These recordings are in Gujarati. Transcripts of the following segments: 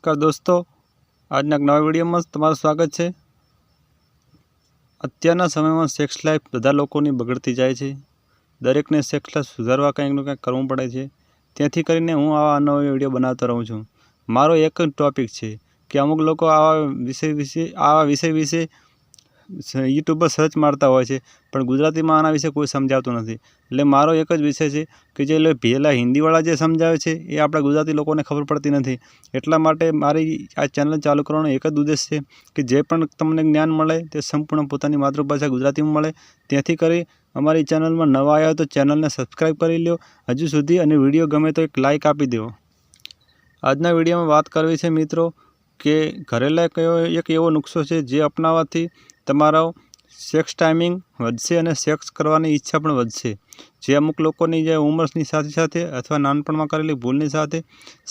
નમસ્કાર દોસ્તો. આજના એક નવા વિડીયોમાં તમારું સ્વાગત છે. અત્યારના સમયમાં સેક્સ લાઈફ બધા લોકોની બગડતી જાય છે. દરેકને સેક્સ લાઈફ સુધારવા કંઈકનું કંઈક કરવું પડે છે. તેથી કરીને હું આવા નવા વીડિયો બનાવતો રહું છું. મારો એક જ ટૉપિક છે કે અમુક લોકો આવા વિષય વિશે, આવા વિષય વિશે યુટ્યુબ પર સર્ચ મારતા હોય છે, પણ ગુજરાતીમાં આના વિશે કોઈ સમજાવતું નથી. એટલે મારો એક જ વિષય છે કે જે પહેલાં હિન્દીવાળા જે સમજાવે છે, એ આપણા ગુજરાતી લોકોને ખબર પડતી નથી. એટલા માટે મારી આ ચેનલ ચાલુ કરવાનો એક જ ઉદ્દેશ છે કે જે પણ તમને જ્ઞાન મળે, તે સંપૂર્ણ પોતાની માતૃભાષા ગુજરાતીમાં મળે. તેથી કરી અમારી ચેનલમાં નવા આવ્યા તો ચેનલને સબસ્ક્રાઈબ કરી લો હજુ સુધી અને વીડિયો ગમે તો એક લાઇક આપી દો આજના વિડીયોમાં વાત કરવી છે મિત્રો કે ઘરેલા કયો એક એવો નુસ્ખો છે જે અપનાવવાથી તમારો સેક્સ ટાઈમિંગ વધશે અને સેક્સ કરવાની ઈચ્છા પણ વધશે. જે અમુક લોકોની જે ઉંમરની સાથે સાથે અથવા નાનપણમાં કરેલી ભૂલની સાથે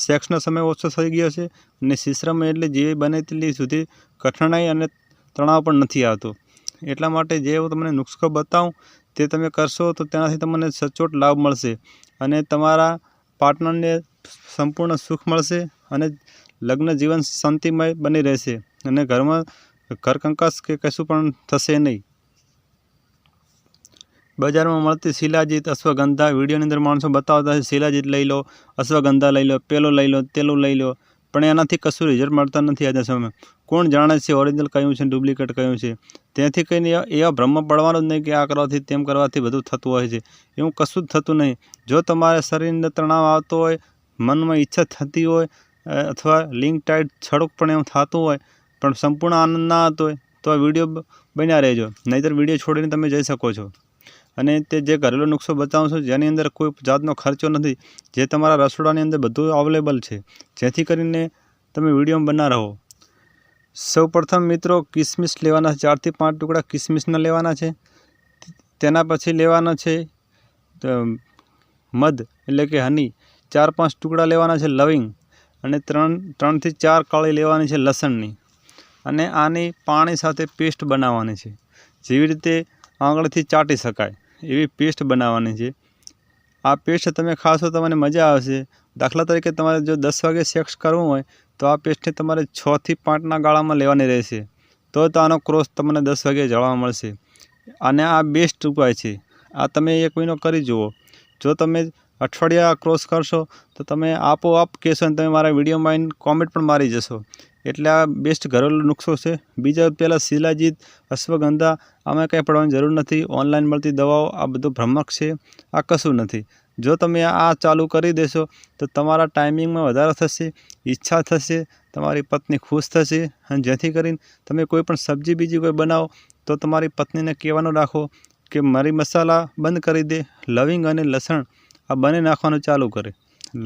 સેક્સનો સમય ઓછો થઈ ગયો છે અને શિશ્રમ એટલે જે બને તેટલી સુધી કઠણાઈ અને તણાવ પણ નથી આવતો. એટલા માટે જે હું તમને નુસ્ખો બતાવું, તે તમે કરશો તો તેનાથી તમને સચોટ લાભ મળશે અને તમારા પાર્ટનરને સંપૂર્ણ સુખ મળશે અને લગ્ન જીવન શાંતિમય બની રહેશે અને ઘરમાં ઘર કંકાસ કે કશું પણ થશે નહીં. બજારમાં મળતી શિલાજીત અશ્વગંધા વિડીયોની અંદર માણસો બતાવતા છે, શિલાજીત લઈ લો, અશ્વગંધા લઈ લો, પેલો લઈ લો, તેલું લઈ લો. પણ એનાથી કશું રિઝલ્ટ મળતા નથી આજના સમયમાં કોણ જાણે છે ઓરિજિનલ કયું છે ડુપ્લિકેટ કયું છે? ત્યાંથી કંઈ એવા ભ્રમ પડવાનો જ નહીં કે આ કરવાથી, તેમ કરવાથી બધું થતું હોય છે. એવું કશું જ થતું નહીં. જો તમારે શરીરને તણાવ આવતો હોય, મનમાં ઈચ્છા થતી હોય અથવા લિંક ટાઈટ છડક પણ એમ થતું હોય, પણ સંપૂર્ણ આનંદ ના આવતો હોય, તો આ વીડિયો બન્યા રહેજો. નહીંતર વીડિયો છોડીને તમે જઈ શકો છો. અને તે જે ઘરેલું નુસ્ખો બતાવું છું, જેની અંદર કોઈ જાતનો ખર્ચો નથી, જે તમારા રસોડાની અંદર બધું અવેલેબલ છે. જેથી કરીને તમે વીડિયો બના રહો. સૌપ્રથમ મિત્રો, કિસમિસ લેવાના ચારથી પાંચ ટુકડા કિસમિસના લેવાના છે. તેના પછી લેવાના છે મધ, એટલે કે હની. ચાર પાંચ ટુકડા લેવાના છે લવિંગ. અને ત્રણ, ત્રણથી ચાર કાળી લેવાની છે લસણની. અને આની પાણી સાથે પેસ્ટ બનાવવાની છે. જેવી રીતે આંગળીથી ચાટી શકાય, એવી પેસ્ટ બનાવવાની છે. આ પેસ્ટ તમે ખાશો તમને મજા આવશે. દાખલા તરીકે તમારે જો દસ વાગે સેક્સ કરવું હોય, તો આ પેસ્ટને તમારે છથી પાંચના ગાળામાં લેવાની રહેશે. તો તો આનો ક્રોસ તમને દસ વાગે જળવા મળશે. અને આ બેસ્ટ ઉપાય છે. આ તમે એક મહિનો કરી જુઓ. જો તમે અઠવાડિયા ક્રોસ કરશો, તો તમે આપોઆપ કહેશો અને તમે મારા વિડીયોમાં આવીને કોમેન્ટ પણ મારી જશો. એટલે આ બેસ્ટ ઘરેલું નુસ્ખો છે. બીજા પહેલાં શિલાજીત, અશ્વગંધા, આમાં કંઈ પડવાની જરૂર નથી. ઓનલાઈન મળતી દવાઓ આ બધું ભ્રમક છે. આ કશું નથી. જો તમે આ ચાલુ કરી દેશો, તો તમારા ટાઈમિંગમાં વધારો થશે, ઈચ્છા થશે, તમારી પત્ની ખુશ થશે અને જેથી કરીને તમે કોઈ પણ સબ્જી બીજી કોઈ બનાવો, તો તમારી પત્નીને કહેવાનું રાખો કે, મારી મસાલા બંધ કરી દે, લવિંગ અને લસણ આ બંને નાખવાનું ચાલુ કરે.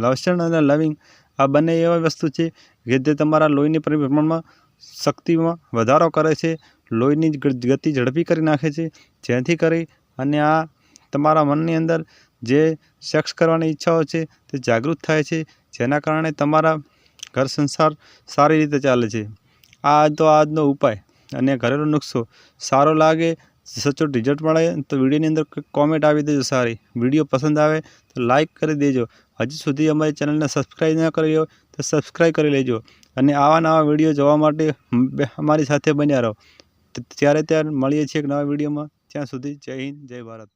લસણ અને લવિંગ આ બંને એવા વસ્તુ છે કે જે તમારા લોહીની પરિભ્રમણમાં શક્તિમાં વધારો કરે છે, લોહીની ગતિ ઝડપી કરી નાખે છે. જેથી કરી અને આ તમારા મનની અંદર જે સેક્સ કરવાની ઈચ્છાઓ છે તે જાગૃત થાય છે, જેના કારણે તમારા ઘર સંસાર સારી રીતે ચાલે છે. આ તો આજનો ઉપાય અને ઘરેલું નુસ્ખો સારો લાગે સચોટ રિઝલ્ટ મળે તો વિડીયોની અંદર કોમેન્ટ આવી દેજો સારી. વીડિયો પસંદ આવે તો લાઇક કરી દેજો. હજી સુધી અમારી ચેનલને સબસ્ક્રાઈબ ન કરી હોય તો સબસ્ક્રાઈબ કરી લેજો. અને આવા નવા વીડિયો જોવા માટે અમારી સાથે બન્યા રહો. ત્યારે ત્યારે મળીએ છીએ એક નવા વિડીયોમાં. ત્યાં સુધી જય હિન્દ, જય ભારત.